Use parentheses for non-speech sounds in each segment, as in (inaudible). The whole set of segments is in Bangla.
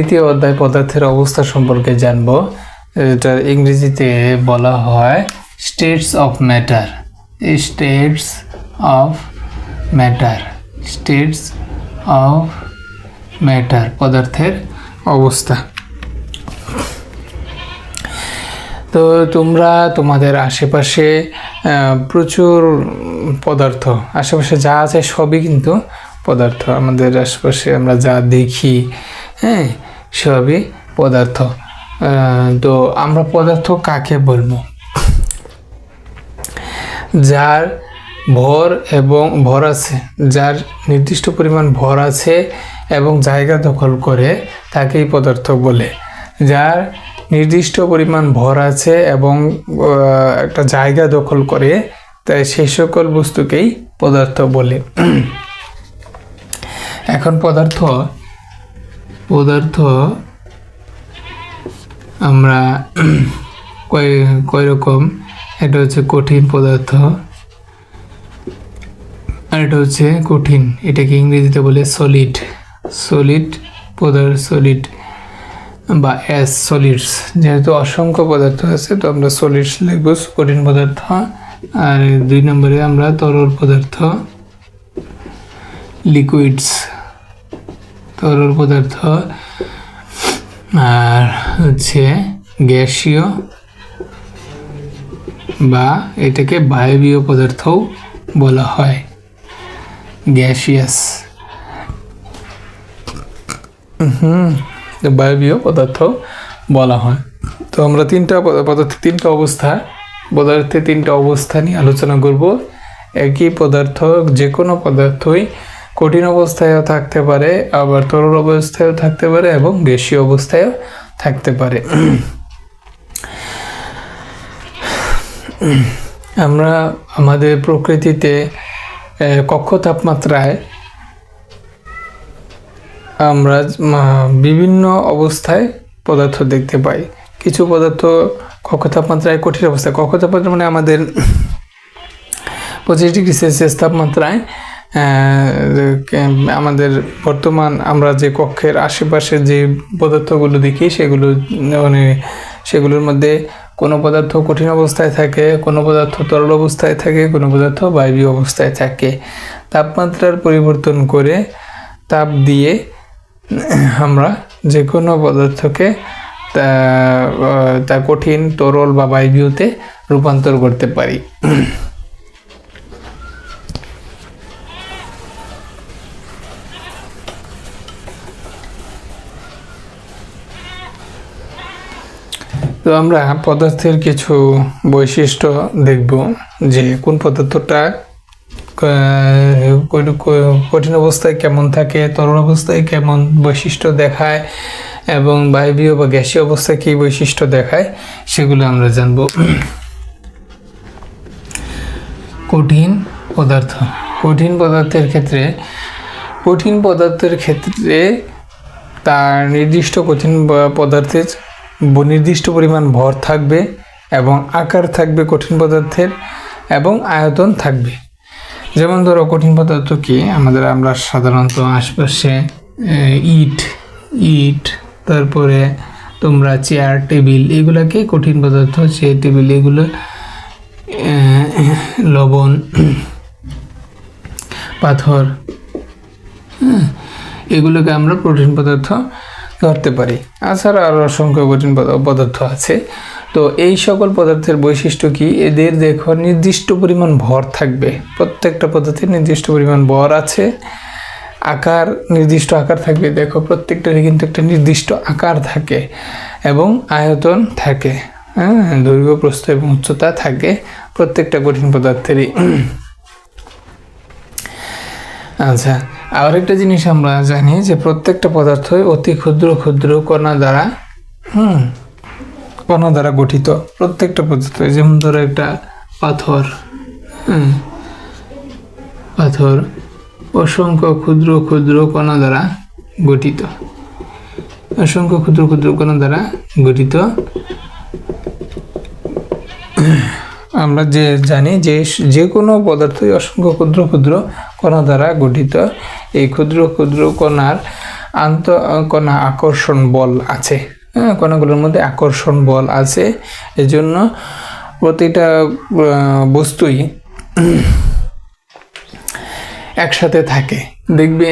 দ্বিতীয় অধ্যায় পদার্থের অবস্থা সম্পর্কে জানব এটা ইংরেজিতে বলা হয় states of matter states of matter states of matter পদার্থের অবস্থা। তো তোমরা, তোমাদের আশেপাশে প্রচুর পদার্থ, আশেপাশে যা আছে সবই কিন্তু পদার্থ। আমাদের আশেপাশে আমরা যা দেখি হ্যাঁ সবই পদার্থ। তো আমরা পদার্থ কাকে বলব? যার ভর এবং ভর আছে, যার নির্দিষ্ট পরিমাণ ভর আছে এবং জায়গা দখল করে তাকেই পদার্থ বলে। যার নির্দিষ্ট পরিমাণ ভর আছে এবং একটা জায়গা দখল করে, তাই সেই সকল বস্তুকেই পদার্থ বলে। এখন পদার্থ পদার্থ আমরা কয় কয় রকম এটা হচ্ছে কঠিন পদার্থ আর এটা হচ্ছে কঠিন। এটাকে ইংরেজিতে বলে সলিড সলিড পদার্থ সলিড বা অ্যাস সলিডস যেহেতু অসংখ্য পদার্থ আছে, তো আমরা সলিডস লিখব, কঠিন পদার্থ। আর দুই নম্বরে আমরা তরল পদার্থ লিকুইডস তরল পদার্থ, আর হচ্ছে গ্যাসীয় বা এটাকে বায়বীয় পদার্থও বলা হয়, গ্যাসিয়াস। হুম, বায়বীয় পদার্থ বলা হয়। তো আমরা তিনটা পদ- পদার্থের তিনটা অবস্থা, পদার্থে তিনটা অবস্থা নিয়ে আলোচনা করব। একই পদার্থ যে কোনো পদার্থই কঠিন অবস্থায়ও থাকতে পারে, আবার তরল অবস্থায়ও থাকতে পারে এবং গ্যাসীয় অবস্থায়ও থাকতে পারে। আমরা আমাদের প্রকৃতিতে কক্ষ তাপমাত্রায় আমরা বিভিন্ন অবস্থায় পদার্থ দেখতে পাই। কিছু পদার্থ কক্ষ তাপমাত্রায় কঠিন অবস্থায়, কক্ষ তাপমাত্রা মানে আমাদের পঁচিশ ডিগ্রি সেলসিয়াস তাপমাত্রায় আমাদের বর্তমান আমরা যে কক্ষের আশেপাশে যে পদার্থগুলো দেখি, সেগুলো মানে সেগুলোর মধ্যে কোনো পদার্থ কঠিন অবস্থায় থাকে, কোনো পদার্থ তরল অবস্থায় থাকে, কোনো পদার্থ বায়বীয় অবস্থায় থাকে। তাপমাত্রার পরিবর্তন করে তাপ দিয়ে আমরা যে কোনো পদার্থকে তা কঠিন, তরল বা বায়বীয়তে রূপান্তর করতে পারি। তো আমরা পদার্থের কিছু বৈশিষ্ট্য দেখব যে কোন পদার্থটা কঠিন অবস্থায় কেমন থাকে, তরল অবস্থায় কেমন বৈশিষ্ট্য দেখায়, এবং বায়বীয় বা গ্যাসীয় অবস্থায় কী বৈশিষ্ট্য দেখায়, সেগুলো আমরা জানব। কঠিন পদার্থ। কঠিন পদার্থের ক্ষেত্রে, কঠিন পদার্থের ক্ষেত্রে তার নির্দিষ্ট কঠিন পদার্থের নির্দিষ্ট পরিমাণ ভর থাকবে এবং আকার থাকবে কঠিন পদার্থের এবং আয়তন থাকবে। যেমন ধরো কঠিন পদার্থ কি? আমাদের আমরা সাধারণত আশপাশে ইট ইট তারপরে তোমরা চেয়ার টেবিল এগুলাকে কঠিন পদার্থ চেয়ার টেবিল এগুলো লবণ পাথর হ্যাঁ, এগুলোকে আমরা প্রোটিন পদার্থ ধরতে পারি। এছাড়া আরও অসংখ্য কঠিন পদ- পদার্থ আছে। তো এই সকল পদার্থের বৈশিষ্ট্য কি? এদের দেখো, নির্দিষ্ট পরিমাণ ভর থাকবে। প্রত্যেকটা পদার্থের নির্দিষ্ট পরিমাণ ভর আছে। আকার, নির্দিষ্ট আকার থাকবে। দেখো, প্রত্যেকটারই কিন্তু একটা নির্দিষ্ট আকার থাকে এবং আয়তন থাকে। হ্যাঁ দৈর্ঘ্য, প্রস্থ এবং উচ্চতা থাকে প্রত্যেকটা কঠিন পদার্থেরই। আচ্ছা আর একটা জিনিস আমরা জানি যে প্রত্যেকটা পদার্থই অতি ক্ষুদ্র ক্ষুদ্র কণা দ্বারা, হুম, কণা দ্বারা গঠিত। প্রত্যেকটা পদার্থ যেমন ধরো একটা পাথর, হুম, পাথর অসংখ্য ক্ষুদ্র ক্ষুদ্র কণা দ্বারা গঠিত। অসংখ্য ক্ষুদ্র ক্ষুদ্র কণা দ্বারা গঠিত। আমরা যে জানি যে যে কোনো পদার্থই অসংখ্য ক্ষুদ্র ক্ষুদ্র কণা দ্বারা গঠিত। এই ক্ষুদ্র ক্ষুদ্র কণার আন্তঃকণা আকর্ষণ বল আছে। হ্যাঁ কণাগুলোর মধ্যে আকর্ষণ বল আছে। এজন্য প্রতিটা বস্তুই একসাথে থাকে। দেখবে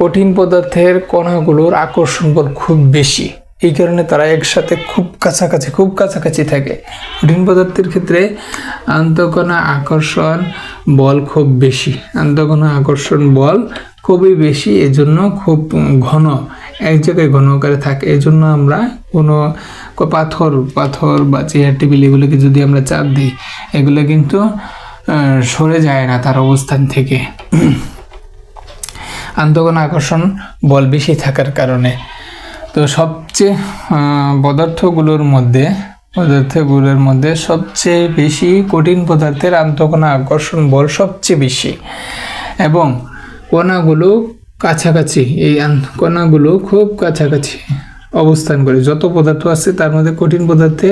কঠিন পদার্থের কণাগুলোর আকর্ষণ বল খুব বেশি। এই কারণে তারা একসাথে খুব কাছাকাছি খুব কাছাকাছি থাকে। কঠিন পদার্থের ক্ষেত্রে আন্তঃকণা আকর্ষণ বল খুব বেশি। আন্তঃকণা আকর্ষণ বল খুবই বেশি, এজন্য খুব ঘন, এক জায়গায় ঘন আকারে থাকে। এজন্য আমরা কোনো পাথর পাথর বা চেয়ার টেবিল এগুলোকে যদি আমরা চাপ দিই, এগুলো কিন্তু সরে যায় না তার অবস্থান থেকে। আন্তঃকণ আকর্ষণ বল বেশি থাকার কারণে। তো সবচেয়ে পদার্থগুলোর মধ্যে পদার্থগুলোর মধ্যে সবচেয়ে বেশি কঠিন পদার্থের আন্তঃকণা আকর্ষণ বল সবচেয়ে বেশি। এবং কণাগুলো কাছাকাছি, এই কণাগুলো খুব কাছাকাছি অবস্থান করে। যত পদার্থ আছে, তার মধ্যে কঠিন পদার্থে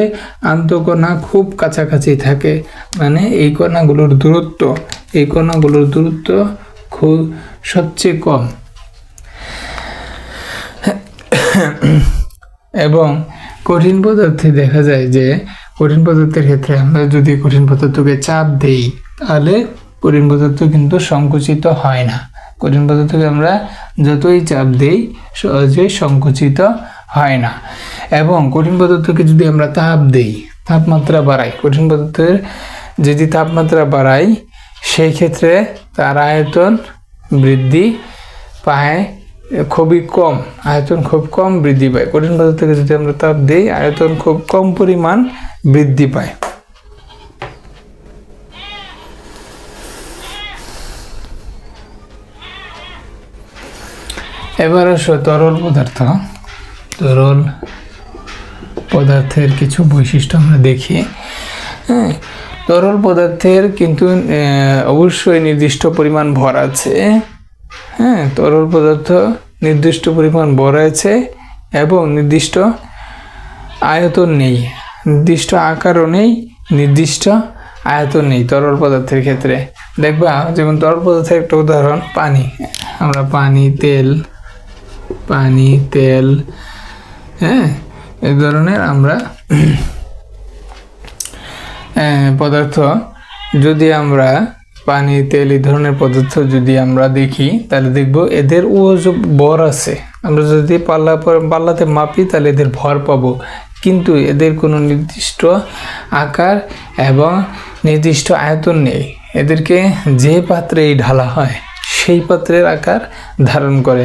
আন্তঃকণা খুব কাছাকাছি থাকে। মানে এই কণাগুলোর দূরত্ব, এই কণাগুলোর দূরত্ব খুব সবচেয়ে কম। এবং কঠিন পদার্থে দেখা যায় যে কঠিন পদার্থের ক্ষেত্রে আমরা যদি কঠিন পদার্থকে চাপ দেই, তাহলে কঠিন পদার্থ কিন্তু সংকুচিত হয় না। কঠিন পদার্থকে আমরা যতই চাপ দেই সহজেই সংকুচিত হয় না। এবং কঠিন পদার্থকে যদি আমরা তাপ দেই, তাপমাত্রা বাড়াই, কঠিন পদার্থের যদি তাপমাত্রা বাড়াই, সেই ক্ষেত্রে তার আয়তন বৃদ্ধি পায় খুবই কম, আয়তন খুব কম বৃদ্ধি পায়। কঠিন পদার্থকে যদি আমরা তাপ দিই, আয়তন খুব কম পরিমাণ বৃদ্ধি পায়। এবার আসো তরল পদার্থ। তরল পদার্থের কিছু বৈশিষ্ট্য আমরা দেখি। হ্যাঁ তরল পদার্থের কিন্তু অবশ্যই নির্দিষ্ট পরিমাণ ভর আছে। হ্যাঁ তরল পদার্থ নির্দিষ্ট পরিমাণ আছে এবং নির্দিষ্ট আয়তন নেই। নির্দিষ্ট আকারও নেই, নির্দিষ্ট আয়তন নেই তরল পদার্থের ক্ষেত্রে। দেখবা, যেমন তরল পদার্থের একটা উদাহরণ, পানি। আমরা পানি, তেল পানি, তেল হ্যাঁ এই ধরনের আমরা (clears throat) পদার্থ যদি আমরা পানি, তেল এই ধরনের পদার্থ যদি আমরা দেখি, তাহলে দেখব এদের ও ভর আছে। আমরা যদি পাল্লা পাল্লাতে মাপি, তাহলে এদের ভর পাবো। কিন্তু এদের কোনো নির্দিষ্ট আকার এবং নির্দিষ্ট আয়তন নেই। এদেরকে যে পাত্রেই ঢালা হয়, সেই পাত্রের আকার ধারণ করে।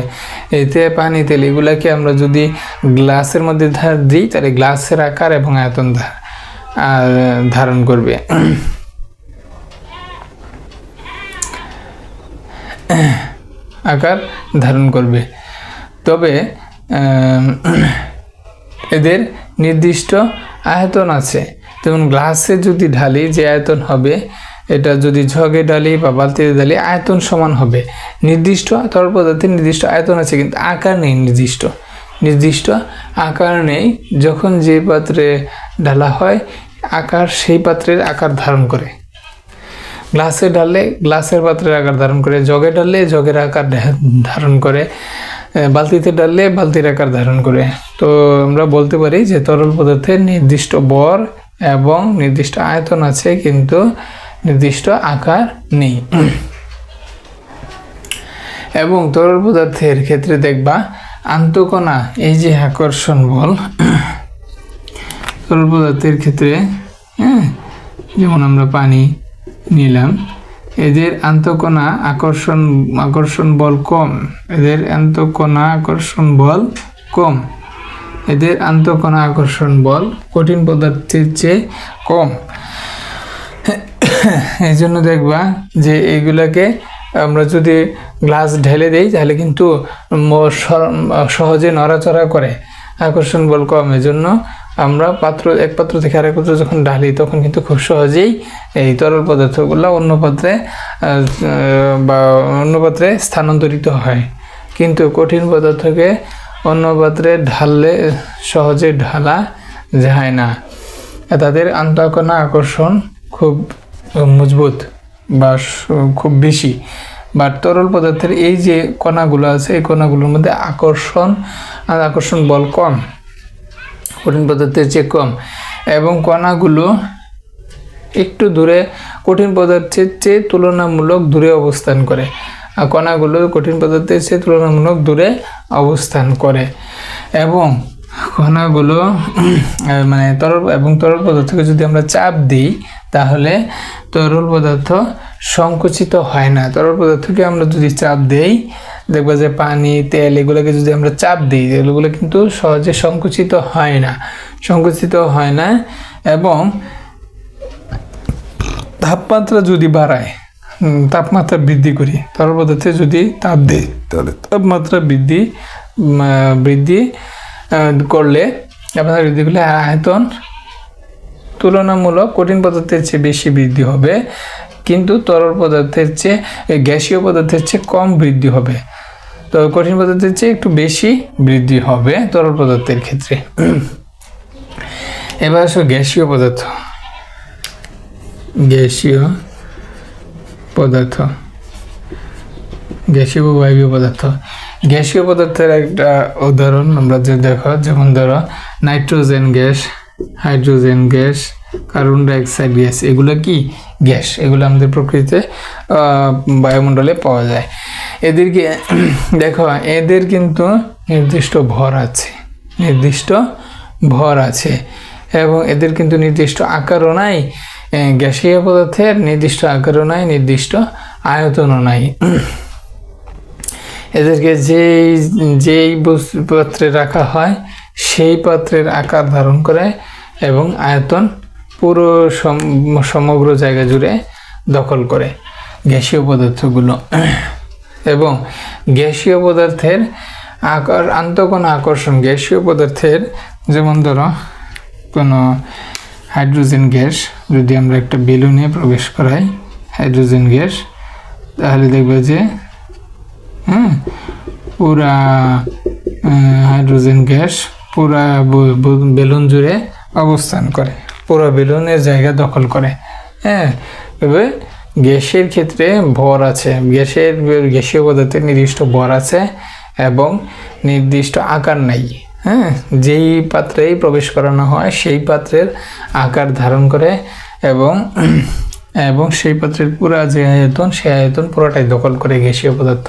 এতে পানি, তেল এগুলাকে আমরা যদি গ্লাসের মধ্যে দিই, তাহলে গ্লাসের আকার এবং আয়তন আর ধারণ করবে। আকার ধারণ করবে। তবে এদের নির্দিষ্ট আয়তন আছে। যেমন গ্লাসে যদি ঢালি যে আয়তন হবে, এটা যদি ঝগে ঢালি বা বালতিতে ঢালি, আয়তন সমান হবে। নির্দিষ্ট, তরল পদার্থের নির্দিষ্ট আয়তন আছে, কিন্তু আকার নেই নির্দিষ্ট। নির্দিষ্ট আকার নেই, যখন যে পাত্রে ঢালা হয়, আকার সেই পাত্রের আকার ধারণ করে। গ্লাসে ঢাললে গ্লাসের পাত্রের আকার ধারণ করে, জগে ঢাললে জগের আকার ধারণ করে বালতিতে ঢাললে বালতির আকার ধারণ করে। তো আমরা বলতে পারি যে তরল পদার্থের নির্দিষ্ট বর এবং নির্দিষ্ট আয়তন আছে, কিন্তু নির্দিষ্ট আকার নেই। এবং তরল পদার্থের ক্ষেত্রে দেখবা, আন্তঃকণা, এই যে আকর্ষণ বল, তরল পদার্থের ক্ষেত্রে হ্যাঁ যেমন আমরা পানি নিলাম। এদের আন্তঃকণা আকর্ষণ আকর্ষণ বল কম। এদের আন্তঃকণা আকর্ষণ বল কম। এদের আন্তঃকণা আকর্ষণ বল কঠিন পদার্থের চেয়ে কম। এই জন্য দেখবা যে এইগুলাকে আমরা যদি গ্লাস ঢেলে দেই, তাহলে কিন্তু সহজে নড়াচড়া করে। আকর্ষণ বল কম। এজন্য আমরা পাত্র, এক পাত্র থেকে আরেক পাত্র যখন ঢালি, তখন কিন্তু খুব সহজেই এই তরল পদার্থগুলো অন্য পাত্রে বা অন্য পাত্রে স্থানান্তরিত হয়। কিন্তু কঠিন পদার্থকে অন্য পাত্রে ঢাললে সহজে ঢালা যায় না। তাদের আন্তঃকণা আকর্ষণ খুব মজবুত বা খুব বেশি। বা তরল পদার্থের এই যে কণাগুলো আছে, এই কণাগুলোর মধ্যে আকর্ষণ আর আকর্ষণ বল কম। কঠিন পদার্থের চেয়ে কম। এবং কণাগুলো একটু দূরে কঠিন পদার্থের চেয়ে তুলনামূলক দূরে অবস্থান করে। আর কণাগুলো কঠিন পদার্থের চেয়ে তুলনামূলক দূরে অবস্থান করে। এবং কণাগুলো মানে তরল এবং তরল পদার্থকে যদি আমরা চাপ দিই, তাহলে তরল পদার্থ সংকুচিত হয় না। তরল পদার্থকে আমরা যদি চাপ দেই, দেখবা যে পানি, তেল এগুলোকে যদি আমরা চাপ দিই, এগুলো কিন্তু সহজে সংকুচিত হয় না। সংকুচিত হয় না এবং তাপমাত্রা যদি বাড়ায় তাপমাত্রা বৃদ্ধি করি, তরল পদার্থে যদি তাপ দেই, তাহলে তাপমাত্রা বৃদ্ধি বৃদ্ধি করলে বৃদ্ধি করলে আয়তন তুলনামূলক কঠিন পদার্থের চেয়ে বেশি বৃদ্ধি হবে, কিন্তু তরল পদার্থের চেয়ে গ্যাসীয় পদার্থের চেয়ে কম বৃদ্ধি হবে। তো কঠিন পদার্থের চেয়ে একটু বেশি বৃদ্ধি হবে তরল পদার্থের ক্ষেত্রে। এবার আসো গ্যাসীয় পদার্থ। গ্যাসীয় পদার্থ। গ্যাসীয় বায়বীয় পদার্থ। গ্যাসীয় পদার্থের একটা উদাহরণ আমরা যে দেখো, যেমন ধরো, nitrogen gas, hydrogen gas, carbon dioxide gas, এগুলো কি? গ্যাস। এগুলো আমাদের প্রকৃতিতে বায়ুমণ্ডলে পাওয়া যায়। এদেরকে, দেখো, এদের কিন্তু নির্দিষ্ট ভর আছে। নির্দিষ্ট ভর আছে। এবং এদের কিন্তু নির্দিষ্ট আকারও নাই। গ্যাসীয় পদার্থের নির্দিষ্ট আকারও নাই, নির্দিষ্ট আয়তনও নাই। এদেরকে যেই যেই পাত্রে রাখা হয়, সেই পাত্রের আকার ধারণ করে এবং আয়তন পুরো সম- সমগ্র জায়গা জুড়ে দখল করে গ্যাসীয় পদার্থগুলো। এবং গ্যাসীয় পদার্থের আকার, আন্তঃকোণ আকর্ষণ, গ্যাসীয় পদার্থের যেমন ধরো, কোনো হাইড্রোজেন গ্যাস যদি আমরা একটা বেলুনে প্রবেশ করাই, হাইড্রোজেন গ্যাস, তাহলে দেখবে যে হ্যাঁ পুরা হাইড্রোজেন গ্যাস পুরা বেলুন জুড়ে অবস্থান করে, পুরো বেলুনের জায়গা দখল করে। হ্যাঁ তবে গ্যাসের ক্ষেত্রে ভর আছে, গ্যাসের, গ্যাসীয় পদার্থের নির্দিষ্ট ভর আছে এবং নির্দিষ্ট আকার নাই। হ্যাঁ যেই পাত্রেই প্রবেশ করানো হয়, সেই পাত্রের আকার ধারণ করে এবং এবং সেই পাত্রের পুরা যে আয়তন, সেই আয়তন পুরোটাই দখল করে গ্যাসীয় পদার্থ।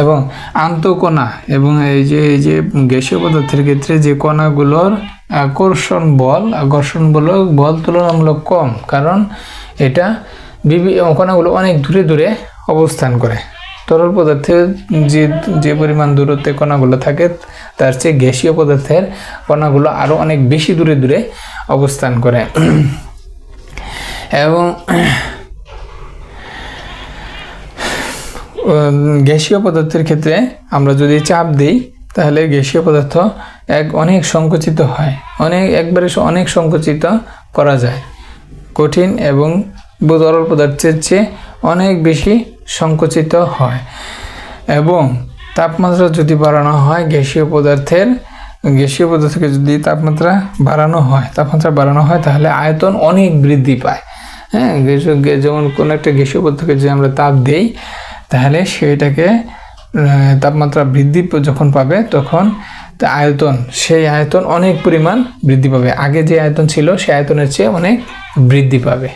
এবং আন্তঃকণা এবং এই যে এই যে গ্যাসীয় পদার্থের ক্ষেত্রে যে কণাগুলোর আকর্ষণ বল আকর্ষণ বল বল তুলনামূলক কম, কারণ এটা বিভি কণাগুলো অনেক দূরে দূরে অবস্থান করে। তরল পদার্থের যে যে পরিমাণ দূরত্বে কণাগুলো থাকে, তার চেয়ে গ্যাসীয় পদার্থের কণাগুলো আরও অনেক বেশি দূরে দূরে অবস্থান করে। এবং গ্যাসীয় পদার্থের ক্ষেত্রে আমরা যদি চাপ দিই, তাহলে গ্যাসীয় পদার্থ এক অনেক সংকুচিত হয়। অনেক, একবারে অনেক সংকুচিত করা যায়। কঠিন এবং তরল পদার্থের চেয়ে অনেক বেশি সংকুচিত হয়। এবং তাপমাত্রা যদি বাড়ানো হয় গ্যাসীয় পদার্থের গ্যাসীয় পদার্থকে যদি তাপমাত্রা বাড়ানো হয়, তাপমাত্রা বাড়ানো হয়, তাহলে আয়তন অনেক বৃদ্ধি পায়। হ্যাঁ যেমন কোনো একটা গ্যাসীয় পদার্থকে যদি আমরা তাপ দেই, তাহলে সেটাকে তাপমাত্রা বৃদ্ধি যখন পাবে, তখন আয়তন, সেই আয়তন অনেক পরিমাণ বৃদ্ধি পাবে। আগে যে আয়তন ছিল, সেই আয়তনের চেয়ে অনেক বৃদ্ধি পাবে।